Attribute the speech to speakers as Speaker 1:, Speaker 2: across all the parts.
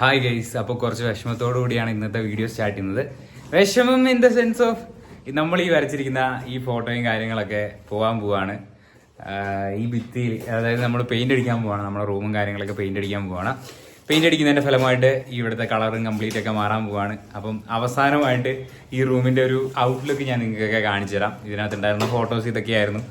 Speaker 1: Hi guys അപ്പോൾ കുറച്ച് വിഷമത്തോടു കൂടിയാണ് ഇന്നത്തെ വീഡിയോ സ്റ്റാർട്ട് ചെയ്യുന്നത്. വിഷമം ഇൻ ദ സെൻസ് ഓഫ് നമ്മൾ ഈ വരച്ചിരിക്കുന്ന ഈ ഫോട്ടോയും കാര്യങ്ങളൊക്കെ പോകാൻ പോവാണ്. ഈ ഭിത്തിയിൽ അതായത് നമ്മൾ പെയിന്റ് അടിക്കാൻ പോവാണ് നമ്മുടെ റൂമും കാര്യങ്ങളൊക്കെ പെയിന്റ് അടിക്കാൻ പോവാണ്. പെയിന്റ് അടിക്കുന്നതിന്റെ ഫലമായിട്ട് ഇവിടുത്തെ കളറും കംപ്ലീറ്റ് ഒക്കെ മാറാൻ പോവാണ്. അപ്പം അവസാനമായിട്ട് ഈ റൂമിന്റെ ഒരു ഔട്ട്ലുക്ക് ഞാൻ നിങ്ങൾക്കൊക്കെ കാണിച്ചു തരാം ഇതിനകത്ത് ഉണ്ടായിരുന്ന ഫോട്ടോസ് ഇതൊക്കെയായിരുന്നു.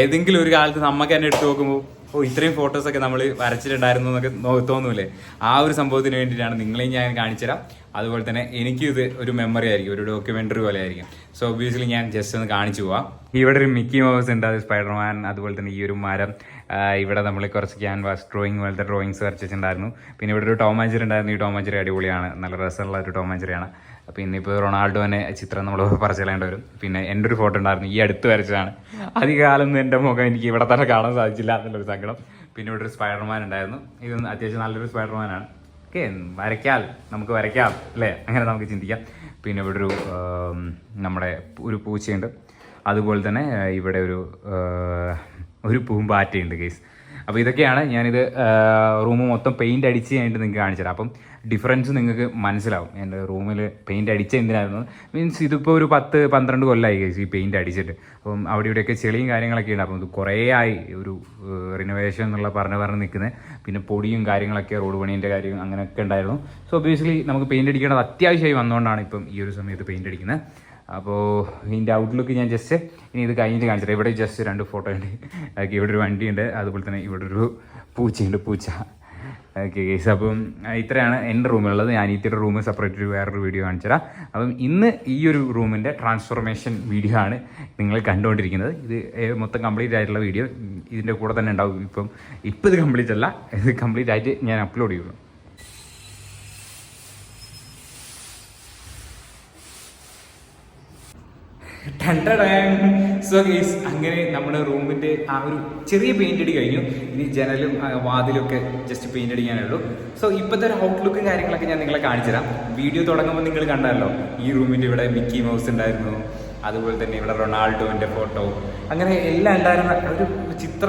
Speaker 1: ഏതെങ്കിലും ഒരു കാലത്ത് നമുക്ക് തന്നെ എടുത്തു നോക്കുമ്പോൾ ഓ ഇത്രയും ഫോട്ടോസ് ഒക്കെ നമ്മൾ വരച്ചിട്ടുണ്ടായിരുന്നു എന്നൊക്കെ തോന്നൂലേ ആ ഒരു സംഭവത്തിന് വേണ്ടിയിട്ടാണ് നിങ്ങളെയും ഞാൻ കാണിച്ചുതരാം. അതുപോലെ തന്നെ എനിക്കും ഇത് ഒരു മെമ്മറി ആയിരിക്കും ഒരു ഡോക്യുമെന്ററി പോലെ ആയിരിക്കും. സോ ഒബ്വിയസ്ലി ഞാൻ ജസ്റ്റ് ഒന്ന് കാണിച്ചു പോവാം. ഇവിടെ ഒരു മിക്കി മൗസ് ഉണ്ട് അത് സ്പൈഡർമാൻ അതുപോലെ തന്നെ ഈ ഒരു മരം. ഇവിടെ നമ്മൾ കുറച്ച് ക്യാൻവാസ് ഡ്രോയിങ് പോലത്തെ ഡ്രോയിങ്സ് വരച്ചിട്ടുണ്ടായിരുന്നു പിന്നെ ഇവിടെ ഒരു ടോമാഞ്ചറി ഉണ്ടായിരുന്നു. ഈ ടോമാഞ്ചറി അടിപൊളിയാണ്. നല്ല രസമുള്ള ഒരു ടോമാഞ്ചറിയാണ് പിന്നെ ഇപ്പോൾ റൊണാൾഡോനെ ചിത്രം നമ്മൾ പറച്ചിടേണ്ടി വരും. പിന്നെ എന്റെ ഒരു ഫോട്ടോ ഉണ്ടായിരുന്നു. ഈ അടുത്ത് വരച്ചതാണ്. അധികകാലം എന്റെ മുഖം എനിക്ക് ഇവിടെ തന്നെ കാണാൻ സാധിച്ചില്ല എന്നുള്ളൊരു സങ്കടം. പിന്നെ ഇവിടെ ഒരു സ്പൈഡർമാൻ ഉണ്ടായിരുന്നു. ഇത് അത്യാവശ്യം നല്ലൊരു സ്പൈഡർമാനാണ് ഓക്കെ വരയ്ക്കാം. നമുക്ക് വരയ്ക്കാം അല്ലേ? അങ്ങനെ നമുക്ക് ചിന്തിക്കാം. പിന്നെ ഇവിടെ ഒരു നമ്മുടെ ഒരു പൂച്ചയുണ്ട്. അതുപോലെ തന്നെ ഇവിടെ ഒരു ഒരു പൂമ്പാറ്റയുണ്ട് കേസ് അപ്പോൾ ഇതൊക്കെയാണ് ഞാനിത് റൂം മൊത്തം പെയിന്റ് അടിച്ച് കഴിഞ്ഞിട്ട് നിങ്ങൾക്ക് കാണിച്ചത് അപ്പം ഡിഫറൻസ് നിങ്ങൾക്ക് മനസ്സിലാവും. എന്റെ റൂമിൽ പെയിന്റ് അടിച്ച എന്തിനായിരുന്നു? മീൻസ് ഇതിപ്പോൾ ഒരു പത്ത് പന്ത്രണ്ട് കൊല്ലമായി കേസ് ഈ പെയിന്റ് അടിച്ചിട്ട്. അപ്പം അവിടെ ഇവിടെയൊക്കെ ചെളിയും കാര്യങ്ങളൊക്കെ ഉണ്ട്. അപ്പം ഇത് കുറേ ആയി ഒരു റിനോവേഷൻ എന്നുള്ള പറഞ്ഞ് പറഞ്ഞ് നിൽക്കുന്നത് പിന്നെ പൊടിയും കാര്യങ്ങളൊക്കെ റോഡ് പണീന്റെ കാര്യം അങ്ങനെയൊക്കെ ഉണ്ടായിരുന്നു. സോ ഒബിയസ്ലി നമുക്ക് പെയിന്റ് അടിക്കേണ്ടത് അത്യാവശ്യമായി വന്നുകൊണ്ടാണ് ഇപ്പം ഈ ഒരു സമയത്ത് പെയിന്റ് അടിക്കുന്നത് അപ്പോൾ ഇതിന്റെ ഔട്ട്ലുക്ക് ഞാൻ ജസ്റ്റ് ഇനി ഇത് കഴിഞ്ഞിട്ട് കാണിച്ചിട്ട് ഇവിടെ ജസ്റ്റ് രണ്ട് ഫോട്ടോ ഉണ്ട്. ഓക്കെ ഇവിടെ ഒരു വണ്ടിയുണ്ട് അതുപോലെ തന്നെ ഇവിടെ ഒരു പൂച്ചയുണ്ട് പൂച്ച. ഓക്കെ ഗേസ് അപ്പം ഇത്രയാണ് എന്റെ റൂമിലുള്ളത് ഞാൻ ഇത്തിരി റൂം സെപ്പറേറ്റ് ഒരു വേറൊരു വീഡിയോ കാണിച്ചുതരാം. അപ്പം ഇന്ന് ഈ ഒരു റൂമിന്റെ ട്രാൻസ്ഫോർമേഷൻ വീഡിയോ ആണ് നിങ്ങൾ കണ്ടുകൊണ്ടിരിക്കുന്നത്. ഇത് മൊത്തം കംപ്ലീറ്റ് ആയിട്ടുള്ള വീഡിയോ ഇതിന്റെ കൂടെ തന്നെ ഉണ്ടാവും. ഇപ്പം ഇപ്പം ഇത് കംപ്ലീറ്റ് അല്ല ഇത് കംപ്ലീറ്റ് ആയിട്ട് ഞാൻ അപ്ലോഡ് ചെയ്യുള്ളൂ. സോ ഗെയ്സ് അങ്ങനെ നമ്മുടെ റൂമിന്റെ ആ ഒരു ചെറിയ പെയിന്റ് അടി കഴിഞ്ഞു. ഇനി ജനലും വാതിലൊക്കെ ജസ്റ്റ് പെയിന്റ് അടിക്കാനേ ഉള്ളൂ സോ ഇപ്പോഴത്തെ ഒരു ഔട്ട്ലുക്കും കാര്യങ്ങളൊക്കെ ഞാൻ നിങ്ങളെ കാണിച്ചുതരാം വീഡിയോ തുടങ്ങുമ്പോൾ നിങ്ങൾ കണ്ടല്ലോ ഈ റൂമിന്റെ ഇവിടെ മിക്കി മൗസ് ഉണ്ടായിരുന്നു. അതുപോലെ തന്നെ ഇവിടെ റൊണാൾഡോന്റെ ഫോട്ടോ അങ്ങനെ എല്ലാം ഉണ്ടായിരുന്ന ഒരു ചിത്ര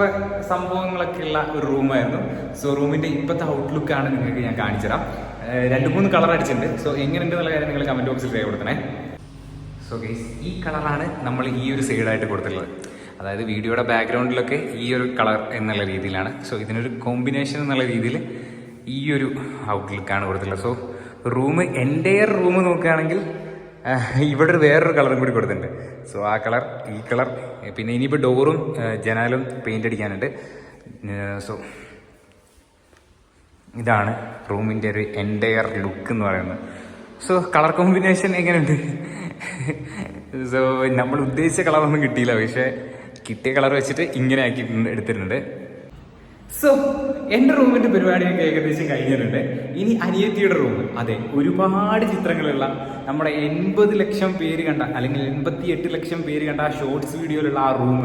Speaker 1: സംഭവങ്ങളൊക്കെ ഉള്ള ഒരു റൂമായിരുന്നു. സോ റൂമിന്റെ ഇപ്പോഴത്തെ ഔട്ട്ലുക്കാണ് നിങ്ങൾക്ക് ഞാൻ കാണിച്ചു തരാം. രണ്ട് മൂന്ന് കളർ അടിച്ചിട്ടുണ്ട്. സോ എങ്ങനെയുണ്ട് എന്നുള്ള കാര്യം നിങ്ങൾ കമന്റ് ബോക്സിൽ രേഖപ്പെടുത്തണേ. സോ ഗൈസ് ഈ കളറാണ് നമ്മൾ ഈ ഒരു സൈഡായിട്ട് കൊടുത്തിട്ടുള്ളത്. അതായത് വീഡിയോയുടെ ബാക്ക്ഗ്രൗണ്ടിലൊക്കെ ഈ ഒരു കളർ എന്നുള്ള രീതിയിലാണ്. സോ ഇതിനൊരു കോമ്പിനേഷൻ എന്നുള്ള രീതിയിൽ ഈ ഒരു ഔട്ട്ലുക്കാണ് കൊടുത്തിട്ടുള്ളത്. സോ റൂം എന്റെ റൂം നോക്കുകയാണെങ്കിൽ ഇവിടെ ഒരു വേറൊരു കളറും കൂടി കൊടുത്തിട്ടുണ്ട്. സോ ആ കളർ ഈ കളർ പിന്നെ ഇനിയിപ്പോൾ ഡോറും ജനാലും പെയിന്റ് അടിക്കാനുണ്ട്. സോ ഇതാണ് റൂമിന്റെ ഒരു എന്റയർ ലുക്ക് എന്ന് പറയുന്നത്. സോ കളർ കോമ്പിനേഷൻ എങ്ങനെയുണ്ട്? സോ നമ്മൾ ഉദ്ദേശിച്ച കളറൊന്നും കിട്ടിയില്ല. പക്ഷേ കിട്ടിയ കളർ വെച്ചിട്ട് ഇങ്ങനെ ആക്കി എടുത്തിട്ടുണ്ട്. സോ എന്റെ റൂമിന്റെ പരിപാടിയൊക്കെ ഏകദേശം കഴിഞ്ഞിട്ടുണ്ട്. ഇനി അനിയത്തിയുടെ റൂം അതെ ഒരുപാട് ചിത്രങ്ങളുള്ള നമ്മുടെ എൺപത് ലക്ഷം പേര് കണ്ട അല്ലെങ്കിൽ എൺപത്തി എട്ട് ലക്ഷം പേര് കണ്ട ആ ഷോർട്സ് വീഡിയോയിലുള്ള ആ റൂം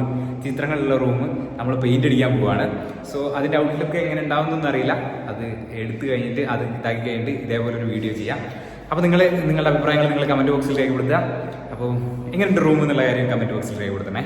Speaker 1: ചിത്രങ്ങളുള്ള റൂം നമ്മൾ പെയിന്റ് അടിക്കാൻ പോവാണ്. സോ അതിന്റെ ഔട്ട്ലുക്ക് എങ്ങനെ ഉണ്ടാവുന്നൊന്നും അറിയില്ല. അത് എടുത്തു കഴിഞ്ഞിട്ട് അത് ഇതാക്കി കഴിഞ്ഞിട്ട് ഇതേപോലെ ഒരു വീഡിയോ ചെയ്യാം. അപ്പോൾ നിങ്ങൾ നിങ്ങളുടെ അഭിപ്രായങ്ങൾ നിങ്ങൾ കമന്റ് ബോക്സിൽ രേഖപ്പെടുത്തുക. അപ്പോൾ എങ്ങനെയുണ്ട് റൂം എന്നുള്ള കാര്യം കമന്റ് ബോക്സിൽ രേഖപ്പെടുത്തണേ.